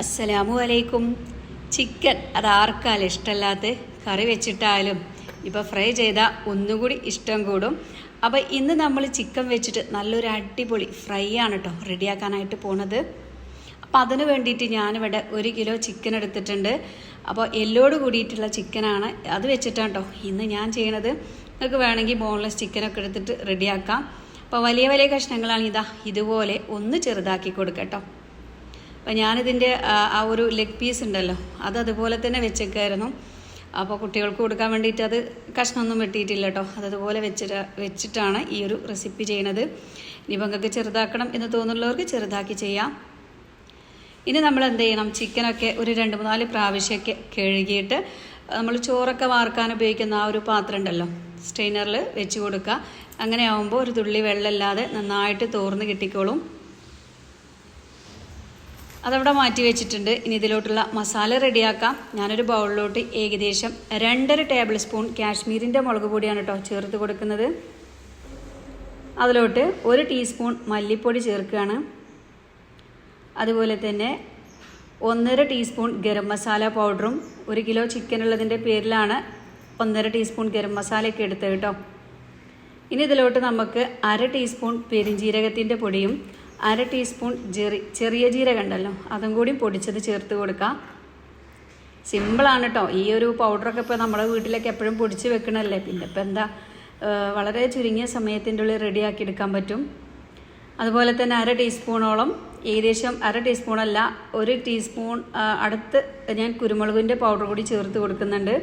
അസ്സലാമു അലൈക്കും ചിക്കൻ അത് ആർക്കാലും ഇഷ്ടമല്ലാത്ത കറി വെച്ചിട്ടായാലും ഇപ്പോൾ ഫ്രൈ ചെയ്താൽ ഒന്നുകൂടി ഇഷ്ടം കൂടും. അപ്പോൾ ഇന്ന് നമ്മൾ ചിക്കൻ വെച്ചിട്ട് നല്ലൊരു അടിപൊളി ഫ്രൈ ആണ് കേട്ടോ റെഡിയാക്കാനായിട്ട് പോണത്. അപ്പോൾ അതിന് വേണ്ടിയിട്ട് ഞാനിവിടെ ഒരു കിലോ ചിക്കൻ എടുത്തിട്ടുണ്ട്. അപ്പോൾ എല്ലോട് കൂടിയിട്ടുള്ള ചിക്കനാണ് അത് വെച്ചിട്ടാണ് കേട്ടോ ഇന്ന് ഞാൻ ചെയ്യണത്. നിങ്ങൾക്ക് വേണമെങ്കിൽ ബോൺലെസ് ചിക്കനൊക്കെ എടുത്തിട്ട് റെഡിയാക്കാം. അപ്പോൾ വലിയ വലിയ കഷ്ണങ്ങളാണ് ഇതാ ഇതുപോലെ ഒന്ന് ചെറുതാക്കി കൊടുക്കട്ടോ. അപ്പോൾ ഞാനിതിന്റെ ആ, ഒരു ലെഗ് പീസ് ഉണ്ടല്ലോ അത് അതുപോലെ തന്നെ വെച്ചേക്കായിരുന്നു. അപ്പോൾ കുട്ടികൾക്ക് കൊടുക്കാൻ വേണ്ടിയിട്ട് അത് കഷ്ണമൊന്നും വെട്ടിയിട്ടില്ല കേട്ടോ അതതുപോലെ വെച്ചിട്ട് വെച്ചിട്ടാണ് ഈ ഒരു റെസിപ്പി ചെയ്യുന്നത് ഇനിയിപ്പോൾ നിങ്ങൾക്ക് ചെറുതാക്കണം എന്ന് തോന്നുന്നവർക്ക് ചെറുതാക്കി ചെയ്യാം. ഇനി നമ്മൾ എന്ത് ചെയ്യണം? ചിക്കനൊക്കെ ഒരു രണ്ട് മൂന്നാൽ പ്രാവശ്യമൊക്കെ കഴുകിയിട്ട് നമ്മൾ ചോറൊക്കെ വാർക്കാൻ ഉപയോഗിക്കുന്ന ആ ഒരു പാത്രം ഉണ്ടല്ലോ സ്റ്റെയിനറിൽ വെച്ച് കൊടുക്കുക. അങ്ങനെ ആകുമ്പോൾ ഒരു തുള്ളി വെള്ളമില്ലാതെ നന്നായിട്ട് തോർന്ന് കിട്ടിക്കോളും. അതവിടെ മാറ്റി വെച്ചിട്ടുണ്ട്. ഇനി ഇതിലോട്ടുള്ള മസാല റെഡിയാക്കാം. ഞാനൊരു ബൗളിലോട്ട് ഏകദേശം രണ്ടര ടേബിൾ സ്പൂൺ കാശ്മീരിന്റെ മുളക് പൊടിയാണ് കേട്ടോ ചേർത്ത് കൊടുക്കുന്നത്. അതിലോട്ട് ഒരു ടീസ്പൂൺ മല്ലിപ്പൊടി ചേർക്കുകയാണ്. അതുപോലെ തന്നെ ഒന്നര ടീസ്പൂൺ ഗരം മസാല പൗഡറും ഒരു കിലോ ചിക്കൻ ഉള്ളതിന്റെ പേരിലാണ് ഒന്നര ടീസ്പൂൺ ഗരം മസാലയൊക്കെ എടുത്തത് കേട്ടോ. ഇനി ഇതിലോട്ട് നമുക്ക് അര ടീസ്പൂൺ പെരിഞ്ജീരകത്തിന്റെ പൊടിയും അര ടീസ്പൂൺ ചെറി ചെറിയ ജീരകമുണ്ടല്ലോ അതും കൂടി പൊടിച്ചത് ചേർത്ത് കൊടുക്കാം. സിമ്പിളാണ് കേട്ടോ ഈ ഒരു പൗഡറൊക്കെ ഇപ്പോൾ നമ്മുടെ വീട്ടിലൊക്കെ എപ്പോഴും പൊടിച്ച് വെക്കണമല്ലേ പിന്നെ ഇപ്പം എന്താ വളരെ ചുരുങ്ങിയ സമയത്തിന്റെ ഉള്ളിൽ റെഡിയാക്കി എടുക്കാൻ പറ്റും. അതുപോലെ തന്നെ അര ടീസ്പൂണോളം ഏകദേശം അര ടീസ്പൂണല്ല ഒരു ടീസ്പൂൺ അടുത്ത് ഞാൻ കുരുമുളകിന്റെ പൗഡർ കൂടി ചേർത്ത് കൊടുക്കുന്നുണ്ട്.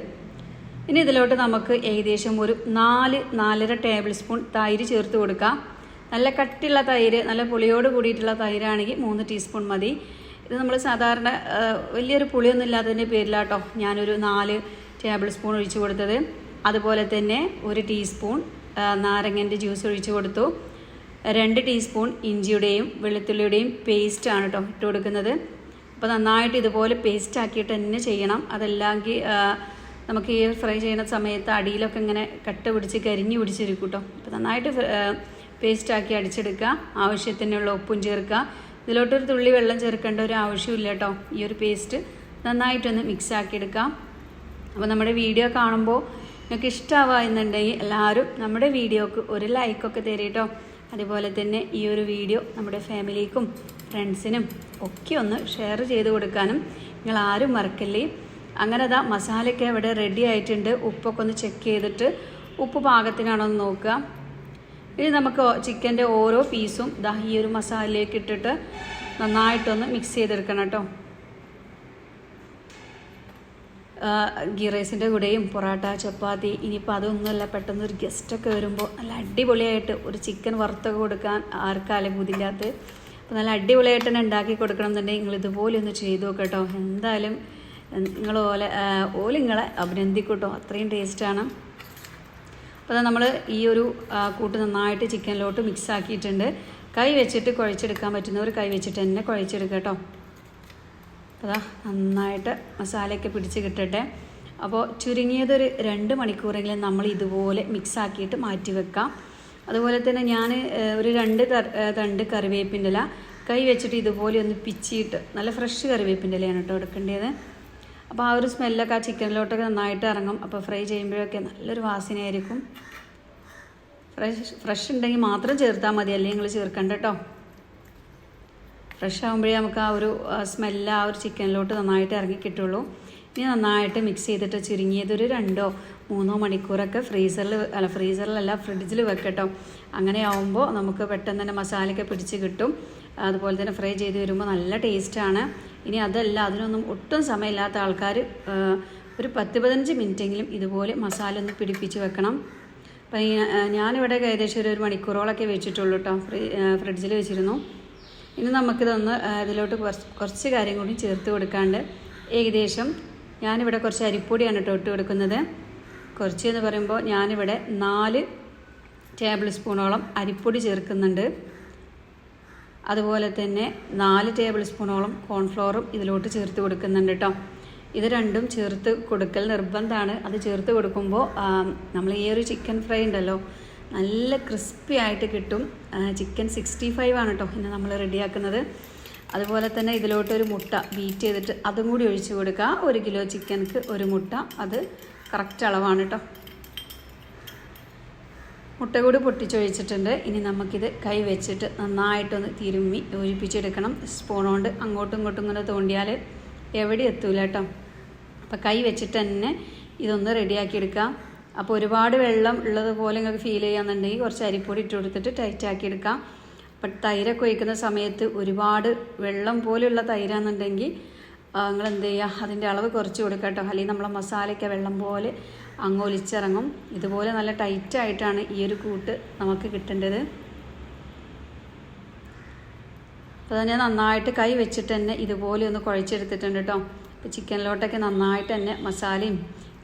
ഇനി ഇതിലോട്ട് നമുക്ക് ഏകദേശം ഒരു നാല് നാലര ടേബിൾ സ്പൂൺ തൈര് ചേർത്ത് കൊടുക്കാം. നല്ല കട്ടിയുള്ള തൈര് നല്ല പുളിയോട് കൂടിയിട്ടുള്ള തൈരാണെങ്കിൽ മൂന്ന് ടീസ്പൂൺ മതി. ഇത് നമ്മൾ സാധാരണ വലിയൊരു പുളിയൊന്നും ഇല്ലാത്തതിന്റെ പേരിലാട്ടോ ഞാനൊരു നാല് ടേബിൾ സ്പൂൺ ഒഴിച്ചു കൊടുത്തത്. അതുപോലെ തന്നെ ഒരു ടീസ്പൂൺ നാരങ്ങന്റെ ജ്യൂസ് ഒഴിച്ചു കൊടുത്തു. രണ്ട് ടീസ്പൂൺ ഇഞ്ചിയുടെയും വെളുത്തുള്ളിയുടെയും പേസ്റ്റാണ് കേട്ടോ ഇട്ട് കൊടുക്കുന്നത്. അപ്പോൾ നന്നായിട്ട് ഇതുപോലെ പേസ്റ്റ് ആക്കിയിട്ട് തന്നെ ചെയ്യണം. അതല്ലെങ്കിൽ നമുക്ക് ഈ ഫ്രൈ ചെയ്യുന്ന സമയത്ത് അടിയിലൊക്കെ ഇങ്ങനെ കട്ട് പിടിച്ച് കരിഞ്ഞു പിടിച്ചിരിക്കും കേട്ടോ അപ്പോൾ നന്നായിട്ട് പേസ്റ്റ് ആക്കി അടിച്ചെടുക്കുക ആവശ്യത്തിനുള്ള ഉപ്പും ചേർക്കുക. ഇതിലോട്ടൊരു തുള്ളി വെള്ളം ചേർക്കേണ്ട ഒരു ആവശ്യമില്ല കേട്ടോ. ഈ ഒരു പേസ്റ്റ് നന്നായിട്ടൊന്ന് മിക്സ് ആക്കി എടുക്കാം അപ്പോൾ നമ്മുടെ വീഡിയോ കാണുമ്പോൾ നിങ്ങൾക്ക് ഇഷ്ടമാവുക എന്നുണ്ടെങ്കിൽ എല്ലാവരും നമ്മുടെ വീഡിയോക്ക് ഒരു ലൈക്കൊക്കെ തരീട്ടോ അതുപോലെ തന്നെ ഈ ഒരു വീഡിയോ നമ്മുടെ ഫാമിലിക്കും ഫ്രണ്ട്സിനും ഒക്കെ ഒന്ന് ഷെയർ ചെയ്ത് കൊടുക്കാനും നിങ്ങൾ ആരും മറക്കല്ലേ. അങ്ങനെ അതാ മസാലയൊക്കെ ഇവിടെ റെഡി ആയിട്ടുണ്ട്. ഉപ്പൊക്കെ ഒന്ന് ചെക്ക് ചെയ്തിട്ട് ഉപ്പ് പാകത്തിനാണോ എന്ന് നോക്കുക. ഇനി നമുക്ക് ചിക്കന്റെ ഓരോ പീസും ദാ ഈ ഒരു മസാലയിലേക്ക് ഇട്ടിട്ട് നന്നായിട്ടൊന്ന് മിക്സ് ചെയ്തെടുക്കണം കേട്ടോ. ഗീ റൈസിന്റെ കൂടെയും പൊറോട്ട ചപ്പാത്തി ഇനിയിപ്പോൾ അതൊന്നുമല്ല പെട്ടെന്ന് ഒരു ഗസ്റ്റൊക്കെ വരുമ്പോൾ നല്ല അടിപൊളിയായിട്ട് ഒരു ചിക്കൻ വറുത്തൊക്കെ കൊടുക്കാൻ ആർക്കാലും ബുദ്ധില്ലാത്ത അപ്പോൾ നല്ല അടിപൊളിയായിട്ട് തന്നെ ഉണ്ടാക്കി കൊടുക്കണം എന്നുണ്ടെങ്കിൽ നിങ്ങൾ ഇതുപോലെ ഒന്ന് ചെയ്തു നോക്കട്ടോ എന്തായാലും നിങ്ങൾ ഓലെ ഓല നിങ്ങളെ അഭിനന്ദിക്കൂട്ടോ അത്രയും ടേസ്റ്റാണ് അപ്പോൾ നമ്മൾ ഈ ഒരു കൂട്ട് നന്നായിട്ട് ചിക്കനിലോട്ട് മിക്സ് ആക്കിയിട്ടുണ്ട്. കൈ വെച്ചിട്ട് കുഴച്ചെടുക്കാൻ പറ്റുന്നവർ കൈ വെച്ചിട്ട് തന്നെ കുഴച്ചെടുക്കുക കേട്ടോ. അതാ നന്നായിട്ട് മസാലയൊക്കെ പിടിച്ച് കിട്ടട്ടെ. അപ്പോൾ ചുരുങ്ങിയതൊരു രണ്ട് മണിക്കൂറെങ്കിലും നമ്മൾ ഇതുപോലെ മിക്സ് ആക്കിയിട്ട് മാറ്റി വെക്കാം. അതുപോലെ തന്നെ ഞാൻ ഒരു രണ്ട് തണ്ട് കറിവേപ്പിന്റെ ഇല കൈ വെച്ചിട്ട് ഇതുപോലെ ഒന്ന് പിച്ചിയിട്ട് നല്ല ഫ്രഷ് കറിവേപ്പിന്റെ ഇലയാണ് കേട്ടോ എടുക്കേണ്ടത്. അപ്പോൾ ആ ഒരു സ്മെല്ലൊക്കെ ആ ചിക്കനിലോട്ടൊക്കെ നന്നായിട്ട് ഇറങ്ങും. അപ്പോൾ ഫ്രൈ ചെയ്യുമ്പോഴൊക്കെ നല്ലൊരു വാസനയായിരിക്കും. ഫ്രഷ് ഫ്രഷ് ഉണ്ടെങ്കിൽ മാത്രം ചേർത്താൽ മതി. അല്ലെങ്കിൽ നിങ്ങൾ ചേർക്കണ്ട കേട്ടോ ഫ്രഷ് ആകുമ്പോഴേ നമുക്ക് ആ ഒരു സ്മെല്ല് ആ ഒരു ചിക്കനിലോട്ട് നന്നായിട്ട് ഇറങ്ങി കിട്ടുള്ളൂ. ഇനി നന്നായിട്ട് മിക്സ് ചെയ്തിട്ട് ചുരുങ്ങിയതൊരു രണ്ടോ മൂന്നോ മണിക്കൂറൊക്കെ ഫ്രീസറിൽ അല്ല ഫ്രീസറിലല്ല ഫ്രിഡ്ജിൽ വെക്കട്ടോ അങ്ങനെ ആവുമ്പോൾ നമുക്ക് പെട്ടെന്ന് തന്നെ മസാലയൊക്കെ പിടിച്ച് കിട്ടും. അതുപോലെ തന്നെ ഫ്രൈ ചെയ്ത് വരുമ്പോൾ നല്ല ടേസ്റ്റാണ്. ഇനി അതല്ല അതിനൊന്നും ഒട്ടും സമയമില്ലാത്ത ആൾക്കാർ ഒരു പത്ത് പതിനഞ്ച് മിനിറ്റെങ്കിലും ഇതുപോലെ മസാല ഒന്ന് പിടിപ്പിച്ച് വെക്കണം. അപ്പം ഞാനിവിടെ ഏകദേശം ഒരു ഒരു മണിക്കൂറോളൊക്കെ വെച്ചിട്ടുള്ളൂ കേട്ടോ ഫ്രീ ഫ്രിഡ്ജിൽ വെച്ചിരുന്നു. ഇനി നമുക്കിതൊന്ന് ഇതിലോട്ട് കുറച്ച് കാര്യം കൂടി ചേർത്ത് കൊടുക്കാണ്ട് ഏകദേശം ഞാനിവിടെ കുറച്ച് അരിപ്പൊടിയാണ് കേട്ടോ ഇട്ട് കൊടുക്കുന്നത്. കുറച്ച് എന്ന് പറയുമ്പോൾ ഞാനിവിടെ നാല് ടേബിൾ സ്പൂണോളം അരിപ്പൊടി ചേർക്കുന്നുണ്ട്. അതുപോലെ തന്നെ നാല് ടേബിൾ സ്പൂണോളം കോൺഫ്ലോറും ഇതിലോട്ട് ചേർത്ത് കൊടുക്കുന്നുണ്ട് കേട്ടോ ഇത് രണ്ടും ചേർത്ത് കൊടുക്കൽ നിർബന്ധമാണ് അത് ചേർത്ത് കൊടുക്കുമ്പോൾ നമ്മൾ ഈ ഒരു ചിക്കൻ ഫ്രൈ ഉണ്ടല്ലോ നല്ല ക്രിസ്പി ആയിട്ട് കിട്ടും. ചിക്കൻ സിക്സ്റ്റി ഫൈവ് ആണ് കേട്ടോ ഇന്ന് നമ്മൾ റെഡിയാക്കുന്നത്. അതുപോലെ തന്നെ ഇതിലോട്ട് ഒരു മുട്ട ബീറ്റ് ചെയ്തിട്ട് അതും കൂടി ഒഴിച്ച് കൊടുക്കുക ഒരു കിലോ ചിക്കനക്ക് ഒരു മുട്ട. അത് കറക്റ്റ് അളവാണ് കേട്ടോ മുട്ട കൂടി പൊട്ടിച്ചൊഴിച്ചിട്ടുണ്ട് ഇനി നമുക്കിത് കൈ വെച്ചിട്ട് നന്നായിട്ടൊന്ന് തിരുമ്മി യോജിപ്പിച്ചെടുക്കണം. സ്പൂൺ കൊണ്ട് അങ്ങോട്ടും ഇങ്ങോട്ടും ഇങ്ങനെ തോണ്ടിയാൽ എവിടെ എത്തൂല കേട്ടോ. അപ്പോൾ കൈ വെച്ചിട്ട് തന്നെ ഇതൊന്ന് റെഡിയാക്കി എടുക്കാം അപ്പോൾ ഒരുപാട് വെള്ളം ഉള്ളത് പോലെ നിങ്ങൾക്ക് ഫീൽ ചെയ്യാന്നുണ്ടെങ്കിൽ കുറച്ച് അരിപ്പൊടി ഇട്ട് കൊടുത്തിട്ട് ടൈറ്റ് ആക്കി എടുക്കാം. അപ്പം തൈരൊക്കെ ഒഴിക്കുന്ന സമയത്ത് ഒരുപാട് വെള്ളം പോലെയുള്ള തൈരാണെന്നുണ്ടെങ്കിൽ നിങ്ങൾ എന്ത് ചെയ്യുക? അതിന്റെ അളവ് കുറച്ച് കൊടുക്കാം കേട്ടോ. അല്ലെങ്കിൽ നമ്മളെ മസാലയ്ക്ക് വെള്ളം പോലെ അങ്ങ് ഒലിച്ചിറങ്ങും ഇതുപോലെ നല്ല ടൈറ്റായിട്ടാണ് ഈ ഒരു കൂട്ട് നമുക്ക് കിട്ടേണ്ടത്. അപ്പോൾ ഞാൻ നന്നായിട്ട് കൈ വെച്ചിട്ട് തന്നെ ഇതുപോലെ ഒന്ന് കുഴച്ചെടുത്തിട്ടുണ്ട് കേട്ടോ. ഇപ്പോൾ ചിക്കനിലോട്ടൊക്കെ നന്നായിട്ട് തന്നെ മസാലയും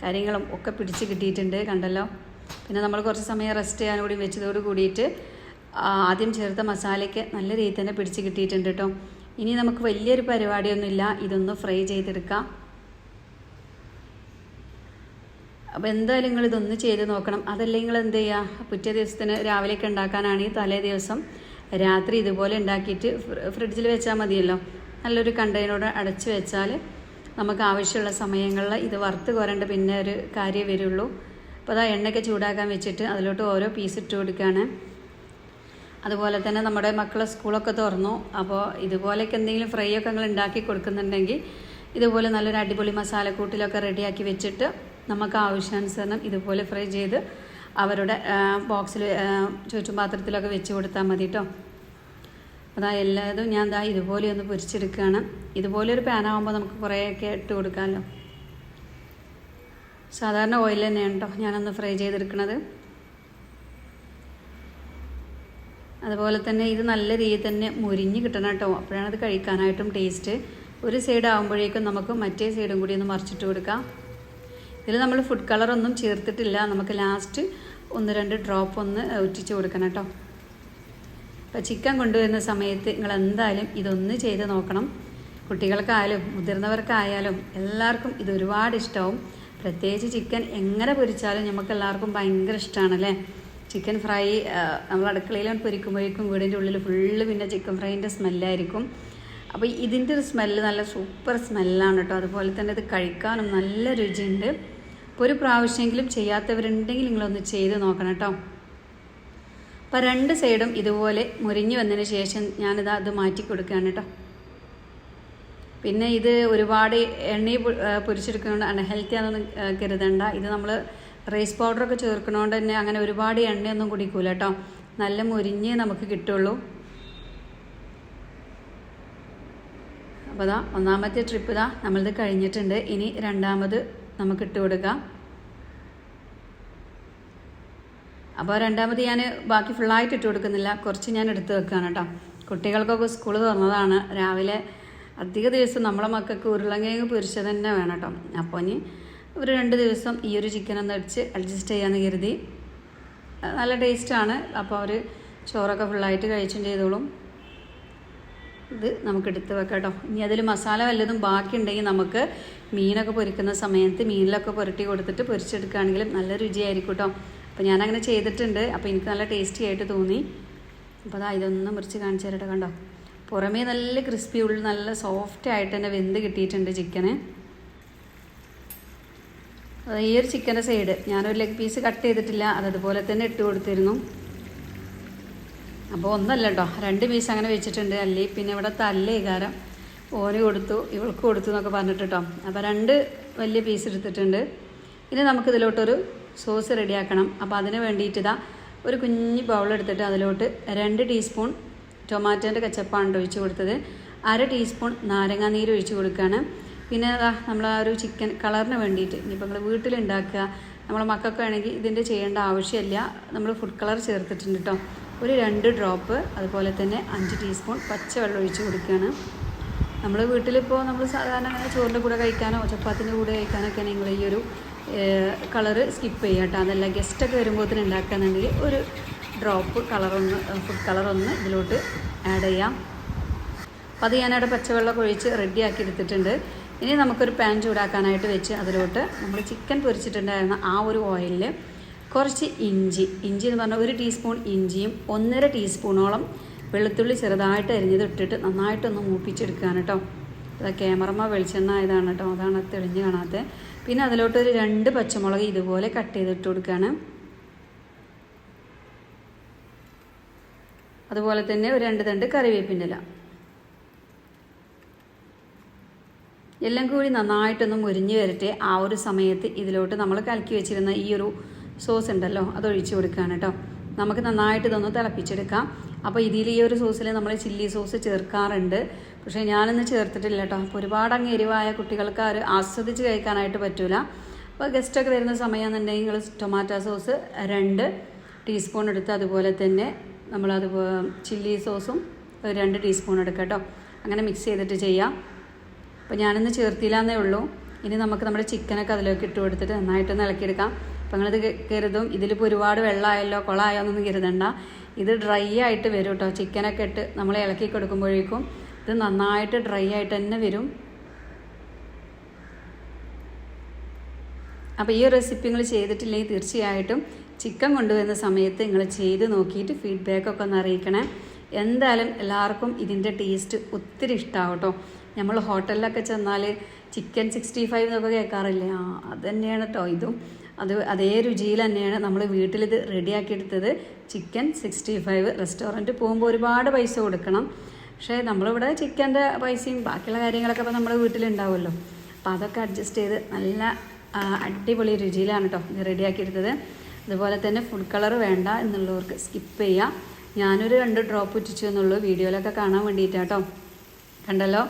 കാര്യങ്ങളും ഒക്കെ പിടിച്ച് കിട്ടിയിട്ടുണ്ട് കണ്ടല്ലോ. പിന്നെ നമ്മൾ കുറച്ച് സമയം റെസ്റ്റ് ചെയ്യാൻ കൂടി വെച്ചതോട് കൂടിയിട്ട് ആദ്യം ചേർത്ത മസാലയ്ക്ക് നല്ല രീതിയിൽ തന്നെ പിടിച്ച് കിട്ടിയിട്ടുണ്ട് കേട്ടോ. ഇനി നമുക്ക് വലിയൊരു പരിപാടിയൊന്നുമില്ല. ഇതൊന്ന് ഫ്രൈ ചെയ്തെടുക്കാം. അപ്പോൾ എന്തായാലും നിങ്ങൾ ഇതൊന്ന് ചെയ്ത് നോക്കണം. അതല്ലെങ്കിൽ നിങ്ങൾ എന്ത് ചെയ്യുക പിറ്റേ ദിവസത്തിന് രാവിലെയൊക്കെ ഉണ്ടാക്കാനാണെങ്കിൽ തലേ ദിവസം. രാത്രി ഇതുപോലെ ഉണ്ടാക്കിയിട്ട് ഫ്രിഡ്ജിൽ വെച്ചാൽ മതിയല്ലോ. നല്ലൊരു കണ്ടെയ്നറോട് അടച്ച് വെച്ചാൽ നമുക്ക് ആവശ്യമുള്ള സമയങ്ങളിൽ ഇത് വറുത്ത് കോരേണ്ട പിന്നെ ഒരു കാര്യം വരുള്ളൂ. അപ്പോൾ അതാ എണ്ണയൊക്കെ ചൂടാക്കാൻ വെച്ചിട്ട് അതിലോട്ട് ഓരോ പീസ് ഇട്ട് കൊടുക്കുകയാണ് അതുപോലെ തന്നെ നമ്മുടെ മക്കളെ സ്കൂളൊക്കെ തുറന്നു. അപ്പോൾ ഇതുപോലെയൊക്കെ എന്തെങ്കിലും ഫ്രൈ ഒക്കെ നിങ്ങൾ ഉണ്ടാക്കി കൊടുക്കുന്നുണ്ടെങ്കിൽ ഇതുപോലെ നല്ലൊരു അടിപൊളി മസാലക്കൂട്ടിലൊക്കെ റെഡിയാക്കി വെച്ചിട്ട് നമുക്ക് ആവശ്യാനുസരണം ഇതുപോലെ ഫ്രൈ ചെയ്ത് അവരുടെ ബോക്സിൽ ചുറ്റുപാത്രത്തിലൊക്കെ വെച്ച് കൊടുത്താൽ മതി കേട്ടോ അതാ എല്ലാതും ഞാൻ ദാ ഇതുപോലെ ഒന്ന് പൊരിച്ചെടുക്കുകയാണ് ഇതുപോലെ ഒരു പാനാകുമ്പോൾ നമുക്ക് കുറേയൊക്കെ ഇട്ട് കൊടുക്കാമല്ലോ സാധാരണ ഓയിൽ തന്നെയാണ് കേട്ടോ ഞാനൊന്ന് ഫ്രൈ ചെയ്തെടുക്കുന്നത് അതുപോലെ തന്നെ ഇത് നല്ല രീതിയിൽ തന്നെ മുരിഞ്ഞ് കിട്ടണം കേട്ടോ അപ്പോഴാണ് അത് കഴിക്കാനായിട്ടും ടേസ്റ്റ് ഒരു സൈഡ് ആകുമ്പോഴേക്കും നമുക്ക് മറ്റേ സൈഡും കൂടി ഒന്ന് മറിച്ചിട്ട് കൊടുക്കാം. ഇതിൽ നമ്മൾ ഫുഡ് കളറൊന്നും ചേർത്തിട്ടില്ല. നമുക്ക് ലാസ്റ്റ് ഒന്ന് രണ്ട് ഡ്രോപ്പ് ഒന്ന് ഒറ്റിച്ച് കൊടുക്കണം കേട്ടോ അപ്പോൾ ചിക്കൻ കൊണ്ടുവരുന്ന സമയത്ത് നിങ്ങൾ എന്തായാലും ഇതൊന്ന് ചെയ്ത് നോക്കണം. കുട്ടികൾക്കായാലും മുതിർന്നവർക്കായാലും എല്ലാവർക്കും ഇത് ഒരുപാട് ഇഷ്ടമാവും പ്രത്യേകിച്ച് ചിക്കൻ എങ്ങനെ പൊരിച്ചാലും നമുക്ക് എല്ലാവർക്കും ഭയങ്കര ഇഷ്ടമാണല്ലേ ചിക്കൻ ഫ്രൈ നമ്മൾ അടുക്കളയിൽ പൊരിക്കുമ്പോഴേക്കും വീടിന്റെ ഉള്ളിൽ ഫുള്ള് പിന്നെ ചിക്കൻ ഫ്രൈന്റെ സ്മെല്ലായിരിക്കും അപ്പോൾ ഇതിന്റെ ഒരു സ്മെല്ല് നല്ല സൂപ്പർ സ്മെല്ലാണ് കേട്ടോ അതുപോലെ തന്നെ ഇത് കഴിക്കാനും നല്ല രുചിയുണ്ട്. അപ്പോൾ ഒരു പ്രാവശ്യമെങ്കിലും ചെയ്യാത്തവരുണ്ടെങ്കിൽ നിങ്ങളൊന്ന് ചെയ്ത് നോക്കണം കേട്ടോ. അപ്പോൾ രണ്ട് സൈഡും ഇതുപോലെ മുരിഞ്ഞു വന്നതിന് ശേഷം ഞാനിത് അത് മാറ്റി കൊടുക്കുകയാണ് കേട്ടോ. പിന്നെ ഇത് ഒരുപാട് എണ്ണയിൽ പൊരിച്ചെടുക്കുന്നതുകൊണ്ട് അൺഹെൽത്തി ആണെന്ന് കരുതണ്ട. ഇത് നമ്മൾ റൈസ് പൗഡറൊക്കെ ചേർക്കണോണ്ട് തന്നെ അങ്ങനെ ഒരുപാട് എണ്ണയൊന്നും കുടിക്കൂല കേട്ടോ. നല്ല മുരിഞ്ഞ് നമുക്ക് കിട്ടുള്ളൂ. അപ്പോൾ ഒന്നാമത്തെ ട്രിപ്പ് ഇതാ നമ്മളിത് കഴിഞ്ഞിട്ടുണ്ട്. ഇനി രണ്ടാമത് നമുക്ക് ഇട്ട് കൊടുക്കാം. അപ്പോൾ രണ്ടാമത് ഞാൻ ബാക്കി ഫുള്ളായിട്ട് ഇട്ട് കൊടുക്കുന്നില്ല. കുറച്ച് ഞാൻ എടുത്ത് വെക്കുകയാണ് കേട്ടോ കുട്ടികൾക്കൊക്കെ സ്കൂൾ തുറന്നതാണ്. രാവിലെ അധിക ദിവസം നമ്മളെ മക്കൾക്ക് ഉരുളങ്കിഴങ്ങ് പൊരിച്ചത് തന്നെ വേണം കേട്ടോ അപ്പോൾ ഇനി ഒരു രണ്ട് ദിവസം ഈ ഒരു ചിക്കൻ ഒന്ന് അടിച്ച് അഡ്ജസ്റ്റ് ചെയ്യാമെന്ന് കരുതി. നല്ല ടേസ്റ്റാണ് അപ്പോൾ അവർ ചോറൊക്കെ ഫുള്ളായിട്ട് കഴിച്ചും ചെയ്തോളും. ഇത് നമുക്ക് എടുത്ത് വെക്കാം കേട്ടോ ഇനി അതിൽ മസാല വല്ലതും ബാക്കിയുണ്ടെങ്കിൽ നമുക്ക് മീനൊക്കെ പൊരിക്കുന്ന സമയത്ത് മീനിലൊക്കെ പുരട്ടി കൊടുത്തിട്ട് പൊരിച്ചെടുക്കുകയാണെങ്കിലും നല്ല രുചിയായിരിക്കും കേട്ടോ അപ്പോൾ ഞാനങ്ങനെ ചെയ്തിട്ടുണ്ട്. അപ്പോൾ എനിക്ക് നല്ല ടേസ്റ്റി ആയിട്ട് തോന്നി. അപ്പോൾ അതാ ഇതൊന്നും മുറിച്ച് കാണിച്ചു തരട്ടെ കണ്ടോ? പുറമേ നല്ല ക്രിസ്പി ഉള്ളിൽ നല്ല സോഫ്റ്റ് ആയിട്ട് തന്നെ വെന്ത് കിട്ടിയിട്ടുണ്ട് ചിക്കന് ഈ ഒരു ചിക്കന്റെ സൈഡ് ഞാനൊരു ലെഗ് പീസ് കട്ട് ചെയ്തിട്ടില്ല. അത് അതുപോലെ തന്നെ ഇട്ട് കൊടുത്തിരുന്നു. അപ്പോൾ ഒന്നല്ല കേട്ടോ. രണ്ട് പീസ് അങ്ങനെ വെച്ചിട്ടുണ്ട്. അല്ലേ? പിന്നെ ഇവിടെ തല്ലേ കാരം. ഓന് കൊടുത്തു ഇവൾക്ക് കൊടുത്തു എന്നൊക്കെ പറഞ്ഞിട്ട് കേട്ടോ അപ്പോൾ രണ്ട് വലിയ പീസ് എടുത്തിട്ടുണ്ട്. ഇനി നമുക്ക് നമുക്കിതിലോട്ടൊരു സോസ് റെഡിയാക്കണം അപ്പോൾ അതിന് വേണ്ടിയിട്ട് ഒരു കുഞ്ഞ് ബൗൾ എടുത്തിട്ട് അതിലോട്ട് രണ്ട് ടീസ്പൂൺ ടൊമാറ്റോന്റെ കച്ചപ്പാണ് ഒഴിച്ച് കൊടുത്തത്. അര ടീസ്പൂൺ നാരങ്ങാ നീര് ഒഴിച്ച് കൊടുക്കുകയാണ് പിന്നെ അതാ നമ്മൾ ആ ഒരു ചിക്കൻ കളറിന് വേണ്ടിയിട്ട് ഇനിയിപ്പോൾ നിങ്ങൾ വീട്ടിലുണ്ടാക്കുക. നമ്മളെ മക്കൾക്ക് വേണമെങ്കിൽ ഇതിന്റെ ചെയ്യേണ്ട ആവശ്യമില്ല. നമ്മൾ ഫുഡ് കളർ ചേർത്തിട്ടുണ്ട് കേട്ടോ ഒരു രണ്ട് ഡ്രോപ്പ് അതുപോലെ തന്നെ അഞ്ച് ടീസ്പൂൺ പച്ചവെള്ളം ഒഴിച്ച് കൊടുക്കുകയാണ് നമ്മൾ വീട്ടിലിപ്പോൾ നമ്മൾ സാധാരണ അങ്ങനെ ചോറിന്റെ കൂടെ കഴിക്കാനോ ചപ്പാത്തിന്റെ കൂടെ കഴിക്കാനൊക്കെ നിങ്ങൾ ഈ ഒരു കളറ് സ്കിപ്പ് ചെയ്യുക കേട്ടോ. അതല്ല ഗസ്റ്റൊക്കെ വരുമ്പോഴത്തേന് ഉണ്ടാക്കാന്നുണ്ടെങ്കിൽ ഒരു ഡ്രോപ്പ് കളറൊന്ന് ഫുഡ് കളറൊന്ന് ഇതിലോട്ട് ആഡ് ചെയ്യാം. അപ്പോൾ അത് ഞാനവിടെ പച്ചവെള്ളം ഒഴിച്ച് റെഡിയാക്കി എടുത്തിട്ടുണ്ട്. ഇനി നമുക്കൊരു പാൻ ചൂടാക്കാനായിട്ട് വെച്ച് അതിലോട്ട് നമ്മൾ ചിക്കൻ പൊരിച്ചിട്ടുണ്ടായിരുന്ന ആ ഒരു ഓയിലിൽ കുറച്ച് ഇഞ്ചി ഇഞ്ചി എന്ന് പറഞ്ഞാൽ ഒരു ടീസ്പൂൺ ഇഞ്ചിയും ഒന്നര ടീസ്പൂണോളം വെളുത്തുള്ളി ചെറുതായിട്ട് അരിഞ്ഞത് ഇട്ടിട്ട് നന്നായിട്ടൊന്ന് മൂപ്പിച്ചെടുക്കുകയാണ് കേട്ടോ. അത് ക്യാമറമ്മ വെളിച്ചെണ്ണ ആയതാണ് കേട്ടോ. അതാണ് തെളിഞ്ഞ് കാണാത്തത് പിന്നെ അതിലോട്ട് ഒരു രണ്ട് പച്ചമുളക് ഇതുപോലെ കട്ട് ചെയ്തിട്ട് കൊടുക്കുകയാണ്. അതുപോലെ തന്നെ ഒരു രണ്ട് തണ്ട് കറിവേപ്പിന്റെ ഇല എല്ലാം കൂടി നന്നായിട്ടൊന്ന് മുരിഞ്ഞ് വരട്ടെ. ആ ഒരു സമയത്ത് ഇതിലോട്ട് നമ്മൾ കലക്കി വെച്ചിരുന്ന ഈ ഒരു സോസ് ഉണ്ടല്ലോ അത് കൊടുക്കുകയാണ് കേട്ടോ. നമുക്ക് നന്നായിട്ട് ഇതൊന്ന് തിളപ്പിച്ചെടുക്കാം. അപ്പോൾ ഇതിൽ ഈ ഒരു സോസിൽ നമ്മൾ ചില്ലി സോസ് ചേർക്കാറുണ്ട്. പക്ഷേ ഞാനൊന്ന് ചേർത്തിട്ടില്ല കേട്ടോ. അപ്പോൾ ഒരുപാട് അങ്ങ് എരിവായ കുട്ടികൾക്ക് അത് ആസ്വദിച്ച് കഴിക്കാനായിട്ട് പറ്റില്ല അപ്പോൾ ഗസ്റ്റൊക്കെ വരുന്ന സമയമെന്നുണ്ടെങ്കിൽ നിങ്ങൾ ടൊമാറ്റോ സോസ് രണ്ട് ടീസ്പൂൺ എടുത്ത് അതുപോലെ തന്നെ നമ്മളത് ചില്ലി സോസും രണ്ട് ടീസ്പൂൺ എടുക്കുക കേട്ടോ. അങ്ങനെ മിക്സ് ചെയ്തിട്ട് ചെയ്യാം. അപ്പോൾ ഞാനൊന്ന് ചേർത്തില്ല എന്നേ ഉള്ളൂ. ഇനി നമുക്ക് നമ്മുടെ ചിക്കനൊക്കെ അതിലേക്ക് ഇട്ട് കൊടുത്തിട്ട് നന്നായിട്ടൊന്ന് ഇളക്കിയെടുക്കാം. അപ്പോൾ നിങ്ങളിത് കരുതും. ഇതിലിപ്പോൾ ഒരുപാട് വെള്ളമായല്ലോ കുളമായോ എന്നൊന്നും കരുതണ്ട. ഇത് ഡ്രൈ ആയിട്ട് വരും കേട്ടോ ചിക്കനൊക്കെ ഇട്ട് നമ്മൾ ഇളക്കി കൊടുക്കുമ്പോഴേക്കും ഇത് നന്നായിട്ട് ഡ്രൈ ആയിട്ട് തന്നെ വരും. അപ്പോൾ ഈ റെസിപ്പി നിങ്ങൾ ചെയ്തിട്ടില്ലെങ്കിൽ തീർച്ചയായിട്ടും ചിക്കൻ കൊണ്ടുവരുന്ന സമയത്ത് നിങ്ങൾ ചെയ്ത് നോക്കിയിട്ട് ഫീഡ്ബാക്ക് ഒക്കെ ഒന്ന് അറിയിക്കണേ. എന്തായാലും എല്ലാവർക്കും ഇതിന്റെ ടേസ്റ്റ് ഒത്തിരി ഇഷ്ടമാവും കേട്ടോ നമ്മൾ ഹോട്ടലിലൊക്കെ ചെന്നാൽ ചിക്കൻ സിക്സ്റ്റി ഫൈവ് എന്നൊക്കെ കേൾക്കാറില്ലേ? ആ അത് തന്നെയാണ് കേട്ടോ ഇതും അത് അതേ രുചിയിൽ തന്നെയാണ് നമ്മൾ വീട്ടിലിത് റെഡിയാക്കി എടുത്തത്. ചിക്കൻ സിക്സ്റ്റി ഫൈവ് റെസ്റ്റോറന്റ് പോകുമ്പോൾ ഒരുപാട് പൈസ കൊടുക്കണം. പക്ഷേ നമ്മളിവിടെ ചിക്കന്റെ പൈസയും ബാക്കിയുള്ള കാര്യങ്ങളൊക്കെ ഇപ്പോൾ നമ്മുടെ വീട്ടിലുണ്ടാവുമല്ലോ. അപ്പോൾ അതൊക്കെ അഡ്ജസ്റ്റ് ചെയ്ത് നല്ല അടിപൊളി രുചിയിലാണ് കേട്ടോ ഇത് റെഡിയാക്കി എടുത്തത്. അതുപോലെ തന്നെ ഫുഡ് കളർ വേണ്ട എന്നുള്ളവർക്ക് സ്കിപ്പ് ചെയ്യാം. ഞാനൊരു രണ്ട് ഡ്രോപ്പ് ഉറ്റിച്ചു എന്നുള്ളൂ. വീഡിയോയിലൊക്കെ കാണാൻ വേണ്ടിയിട്ടാട്ടോ കണ്ടല്ലോ?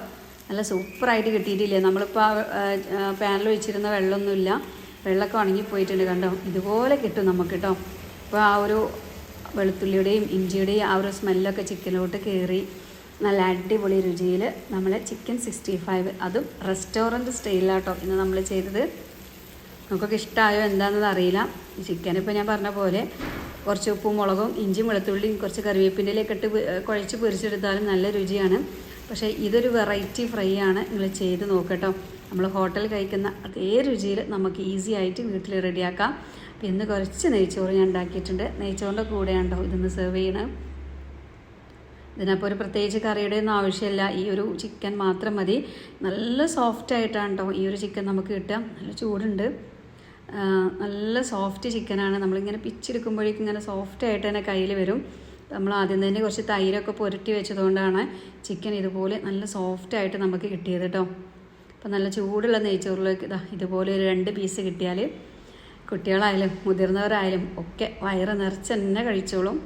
നല്ല സൂപ്പറായിട്ട് കിട്ടിയിട്ടില്ലേ? നമ്മളിപ്പോൾ പാനിൽ ഒഴിച്ചിരുന്ന വെള്ളമൊന്നുമില്ല. വെള്ളമൊക്കെ ഉണങ്ങിപ്പോയിട്ടുണ്ട് കണ്ടോ? ഇതുപോലെ കിട്ടും നമുക്ക് കേട്ടോ. അപ്പോൾ ആ ഒരു വെളുത്തുള്ളിയുടെയും ഇഞ്ചിയുടെയും ആ ഒരു സ്മെല്ലൊക്കെ ചിക്കനിലോട്ട് കയറി നല്ല അടിപൊളി രുചിയിൽ നമ്മൾ ചിക്കൻ സിക്സ്റ്റി ഫൈവ്. അതും റെസ്റ്റോറന്റ് സ്റ്റൈലിലാട്ടോ ഇന്ന് നമ്മൾ ചെയ്തത്. നമുക്കൊക്കെ ഇഷ്ടമായോ എന്താണെന്നത് അറിയില്ല. ചിക്കൻ ഇപ്പോൾ ഞാൻ പറഞ്ഞ പോലെ കുറച്ച് ഉപ്പും മുളകും ഇഞ്ചിയും വെളുത്തുള്ളിയും കുറച്ച് കറിവേപ്പിന്റെ ഇലയൊക്കെ ഇട്ട് കുഴച്ച് പൊരിച്ചെടുത്താലും നല്ല രുചിയാണ്. പക്ഷേ ഇതൊരു വെറൈറ്റി ഫ്രൈ ആണ് നിങ്ങൾ ചെയ്ത് നോക്കട്ടോ നമ്മൾ ഹോട്ടലിൽ കഴിക്കുന്ന അതേ രുചിയിൽ നമുക്ക് ഈസി ആയിട്ട് വീട്ടിൽ റെഡിയാക്കാം. അപ്പോൾ ഇന്ന് കുറച്ച് നെയ്ച്ചോറ് ഞാൻ ഉണ്ടാക്കിയിട്ടുണ്ട്. നെയ്ച്ചോറിന്റെ കൂടെയാണ് കേട്ടോ ഇതൊന്ന് സെർവ് ചെയ്യണം? ഇതിനപ്പോൾ ഒരു പ്രത്യേകിച്ച് കറിയുടെ ഒന്നും ആവശ്യമില്ല. ഈ ഒരു ചിക്കൻ മാത്രം മതി. നല്ല സോഫ്റ്റ് ആയിട്ടാണ് കേട്ടോ ഈ ഒരു ചിക്കൻ നമുക്ക് കിട്ടുക. നല്ല ചൂടുണ്ട്. നല്ല സോഫ്റ്റ് ചിക്കനാണ് നമ്മളിങ്ങനെ പിച്ചെടുക്കുമ്പോഴേക്കും ഇങ്ങനെ സോഫ്റ്റ് ആയിട്ട് തന്നെ കയ്യിൽ വരും. നമ്മൾ ആദ്യം തന്നെ കുറച്ച് തൈരൊക്കെ പുരട്ടി വെച്ചതുകൊണ്ടാണ് ചിക്കൻ ഇതുപോലെ നല്ല സോഫ്റ്റ് ആയിട്ട് നമുക്ക് കിട്ടിയത് കേട്ടോ അപ്പം നല്ല ചൂടുള്ള നെയ്ച്ചോറിലേക്ക് ഇതാ ഇതുപോലെ ഒരു രണ്ട് പീസ് കിട്ടിയാൽ കുട്ടികളായാലും മുതിർന്നവരായാലും ഒക്കെ വയറ് നിറച്ച് തന്നെ കഴിച്ചോളും.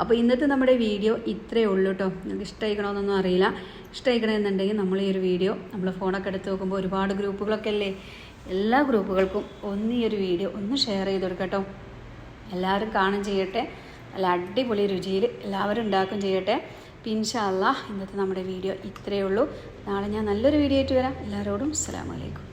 അപ്പോൾ ഇന്നത്തെ നമ്മുടെ വീഡിയോ ഇത്രയേ ഉള്ളൂ കേട്ടോ നിങ്ങൾക്ക് ഇഷ്ടമായിക്കണമെന്നൊന്നും അറിയില്ല. ഇഷ്ടമായിക്കണമെന്നുണ്ടെങ്കിൽ നമ്മൾ ഈ ഒരു വീഡിയോ നമ്മൾ ഫോണൊക്കെ എടുത്ത് നോക്കുമ്പോൾ ഒരുപാട് ഗ്രൂപ്പുകളൊക്കെ അല്ലേ? എല്ലാ ഗ്രൂപ്പുകൾക്കും ഒന്ന് ഈ ഒരു വീഡിയോ ഒന്ന് ഷെയർ ചെയ്ത് കൊടുക്കട്ടോ കേട്ടോ എല്ലാവരും കാണും ചെയ്യട്ടെ. നല്ല അടിപൊളി രുചിയിൽ എല്ലാവരും ഉണ്ടാക്കും ചെയ്യട്ടെ. പിൻഷാല്ല ഇന്നത്തെ നമ്മുടെ വീഡിയോ ഇത്രയേ ഉള്ളൂ. നാളെ ഞാൻ നല്ലൊരു വീഡിയോ ആയിട്ട് വരാം. എല്ലാവരോടും അസ്സാം അലൈക്കും.